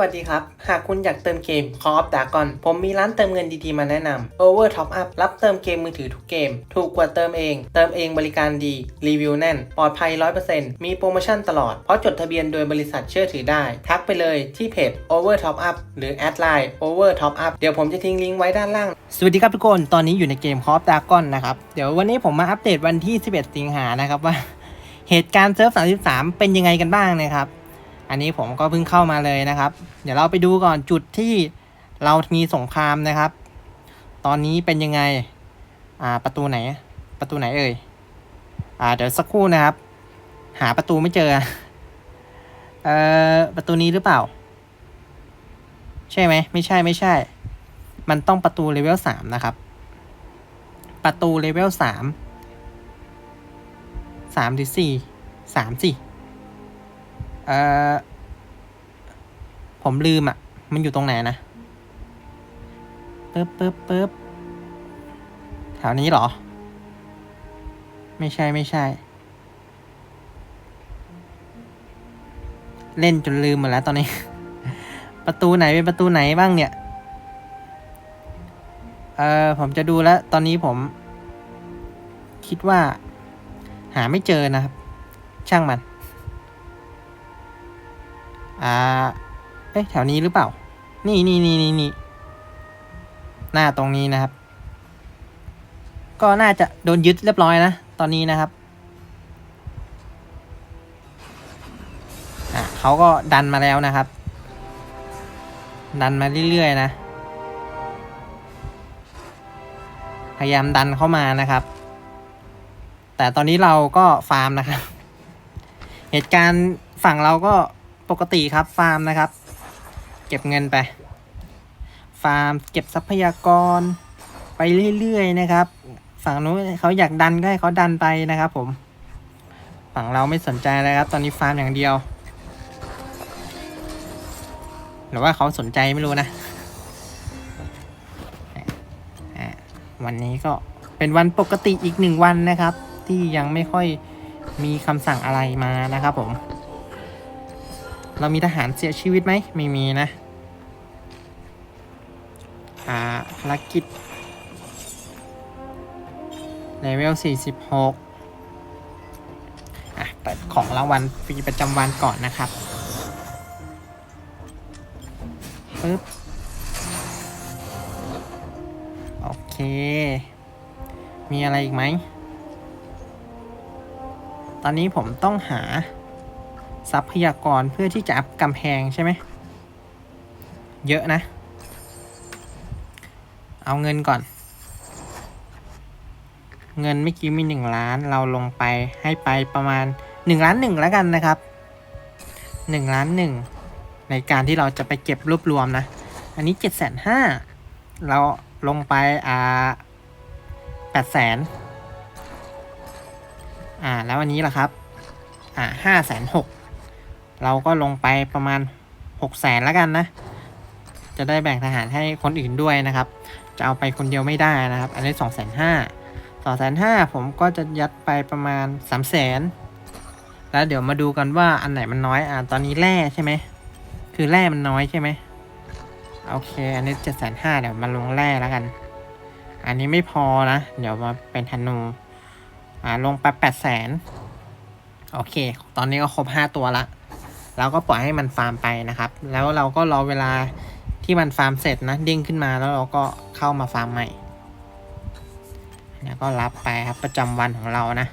วัสดีครับ หากคุณอยากเติมเกม Call of Dragon ผมมีร้านเติมเงินดีๆมาแนะนำ Over Top Up รับเติมเกมมือถือทุกเกม ถูกกว่าเติมเอง เติมเองบริการดี รีวิวแน่น ปลอดภัย 100%มีโปรโมชั่นตลอด เพราะจดทะเบียนโดยบริษัทเชื่อถือได้ ทักไปเลยที่เพจ Over Top Up หรือแอดไลน์ Over Top Up เดี๋ยวผมจะทิ้งลิงก์ไว้ด้านล่าง สวัสดีครับทุกคน ตอนนี้อยู่ในเกม Call of Dragon นะครับ เดี๋ยววันนี้ผมมาอัปเดตวันที่ 11 สิงหานะครับว่า เหตุการณ์เซิร์ฟ 33 เป็นยังไงกันบ้างนะครับ อันนี้ผมก็เพิ่งเข้ามาเลยนะครับ เดี๋ยวเราไปดูก่อนจุดที่เรามีสงครามนะครับ ตอนนี้เป็นยังไง อ่าประตูไหน ประตูไหนเอ่ย อ่าเดี๋ยวสักครู่นะครับ หาประตูไม่เจอ เอ่อประตูนี้หรือเปล่า ใช่ไหมไม่ใช่ไม่ใช่ มันต้องประตูเลเวลสามนะครับ ประตูเลเวลสามสามหรือสี่สามสิ เอ่อ ผมลืมอะ มันอยู่ตรงไหนนะปึ๊บปึ๊บปึ๊บแถวนี้เหรอ ไม่ใช่ไม่ใช่ เล่นจนลืมหมดแล้วตอนนี้ ประตูไหนเป็นประตูไหนบ้างเนี่ย เอ่อผมจะดูแล้ว ตอนนี้ผม คิดว่า หาไม่เจอนะครับ ช่างมัน อ่า เอ๊ะแถวนี้หรือเปล่า นี่นี่นี่นี่นี่หน้าตรงนี้นะครับ ก็น่าจะโดนยึดเรียบร้อยนะ ตอนนี้นะครับอะเขาก็ดันมาแล้วนะครับ ดันมาเรื่อยๆนะ พยายามดันเข้ามานะครับ แต่ตอนนี้เราก็ฟาร์มนะครับ เหตุการณ์ฝั่งเราก็ ปกติครับฟาร์มนะครับ เก็บเงินไป ฟาร์มเก็บทรัพยากรไปเรื่อยๆนะครับ ฝั่งนู้นเขาอยากดันก็ให้เขาดันไปนะครับ ผม ฝั่งเราไม่สนใจเลยครับ ตอนนี้ฟาร์มอย่างเดียว หรือว่าเขาสนใจไม่รู้นะอะวันนี้ก็เป็นวันปกติอีกหนึ่งวันนะครับ ที่ยังไม่ค่อยมีคำสั่งอะไรมานะครับผม เรามีทหารเสียชีวิตไหมไม่มีนะอ่าภารกิจเลเวล46อะเปิดของรางวัลฟรีประจำวันก่อนนะครับปึ๊บโอเค มีอะไรอีกไหม ตอนนี้ผมต้องหา ทรัพยากรเพื่อที่จะอัพกำแพงใช่ไหม เยอะนะ เอาเงินก่อน เงินเมื่อกี้มีหนึ่งล้านเราลงไปให้ไปประมาณหนึ่งล้านหนึ่งแล้วกันนะครับหนึ่งล้านหนึ่งในการที่เราจะไปเก็บรวบรวมนะ อันนี้เจ็ดแสนห้าเราลงไปอ่าแปดแสนอ่า แล้ววันนี้ล่ะครับ อ่าห้าแสนหก เราก็ลงไปประมาณหกแสนแล้วกันนะ จะได้แบ่งทหารให้คนอื่นด้วยนะครับ จะเอาไปคนเดียวไม่ได้นะครับ อันนี้สองแสนห้าสองแสนห้าผมก็จะยัดไปประมาณสามแสนแล้วเดี๋ยวมาดูกันว่าอันไหนมันน้อยอ่าตอนนี้แร่ใช่ไหมคือแร่มันน้อยใช่ไหมโอเค อันนี้เจ็ดแสนห้าเดี๋ยวมาลงแร่แล้วกัน อันนี้ไม่พอนะ เดี๋ยวมาเป็นธนู อ่าลงไปแปดแสนโอเค ตอนนี้ก็ครบห้าตัวละ เราก็ปล่อยให้มันฟาร์มไปนะครับ แล้วเราก็รอเวลาที่มันฟาร์มเสร็จนะเด้งขึ้นมาแล้วเราก็เข้ามาฟาร์มใหม่ แล้วก็รับไปครับประจำวันของเรานะ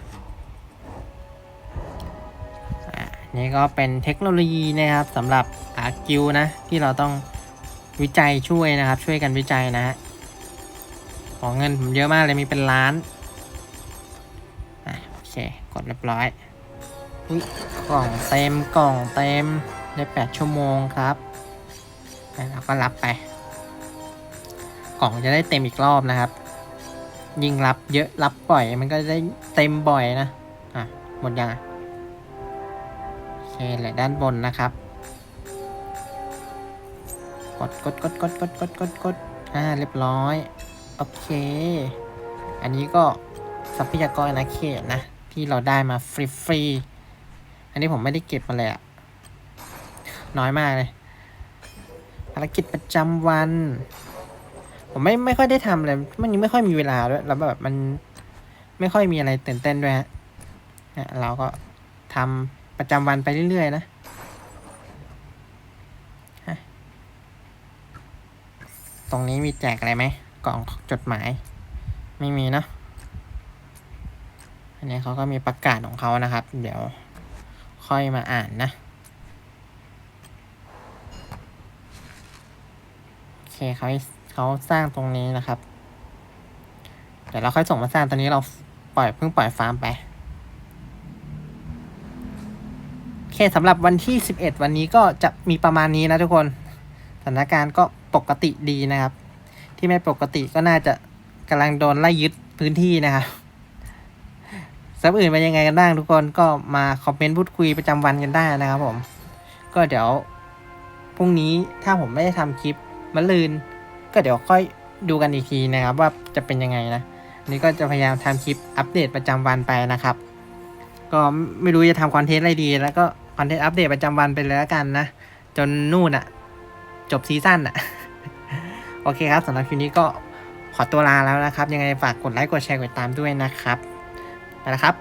อ่านี่ก็เป็นเทคโนโลยีนะครับสำหรับอากิวนะที่เราต้องวิจัยช่วยนะครับ ช่วยกันวิจัยนะฮะของเงินผมเยอะมากเลยมีเป็นล้านอะโอเค กดเรียบร้อย อุ๊ยกล่องเต็มกล่องเต็มได้แปดชั่วโมงครับแล้วเราก็รับไป กล่องจะได้เต็มอีกรอบนะครับ ยิ่งรับเยอะรับบ่อยมันก็ได้เต็มบ่อยนะ อะ หมดยังอะโอเคเหลือด้านบนนะครับ กดกดกดกดกดกดกดกดอ่าเรียบร้อย โอเค อันนี้ก็ทรัพยากรอาณาเขตนะ ที่เราได้มาฟรีฟรีๆ อันนี้ผมไม่ได้เก็บมาเลยอะน้อยมากเลย ภารกิจประจำวัน ผมไม่ไม่ค่อยได้ทำเลย มันยังไม่ค่อยมีเวลาด้วย แล้วแบบมันไม่ค่อยมีอะไรตื่นเต้นด้วยฮะเนี่ยเราก็ทำประจำวันไปเรื่อยๆนะฮะตรงนี้มีแจกอะไรไหมกล่องจดหมาย ไม่มีเนะอันนี้เขาก็มีประกาศของเขานะครับ เดี๋ยว ค่อยมาอ่านนะ โอเคเขาเขาสร้างตรงนี้นะครับ เดี๋ยวเราค่อยส่งมาสร้างตอนนี้เราปล่อยเพิ่งปล่อยฟาร์มไป โอเคสำหรับวันที่ 11 วันนี้ก็จะมีประมาณนี้นะทุกคนสถานการณ์ก็ปกติดีนะครับ ที่ไม่ปกติก็น่าจะกำลังโดนไล่ยึดพื้นที่นะครับ ซับอื่นเป็นยังไงกันบ้างทุกคนก็มาคอมเมนต์พูดคุยประจำวันกันได้นะครับผม ก็เดี๋ยวพรุ่งนี้ถ้าผมไม่ได้ทำคลิปมะลืน ก็เดี๋ยวค่อยดูกันอีกทีนะครับว่าจะเป็นยังไงนะนนี้ก็จะพยายามทำคลิปอัปเดตประจำวันไปนะครับ ก็ไม่รู้จะทำคอนเทนต์อะไรดี แล้วก็คอนเทนต์อัปเดตประจำวันไปเลยแล้วกันนะ จนนู่นอะจบซีซั่นอะโอเคครับสำหรับคลิปนี้ก็ขอตัวลาแล้วนะครับ ยังไงฝากกดไลค์กดแชร์กดติดตามด้วยนะครับ นะครับ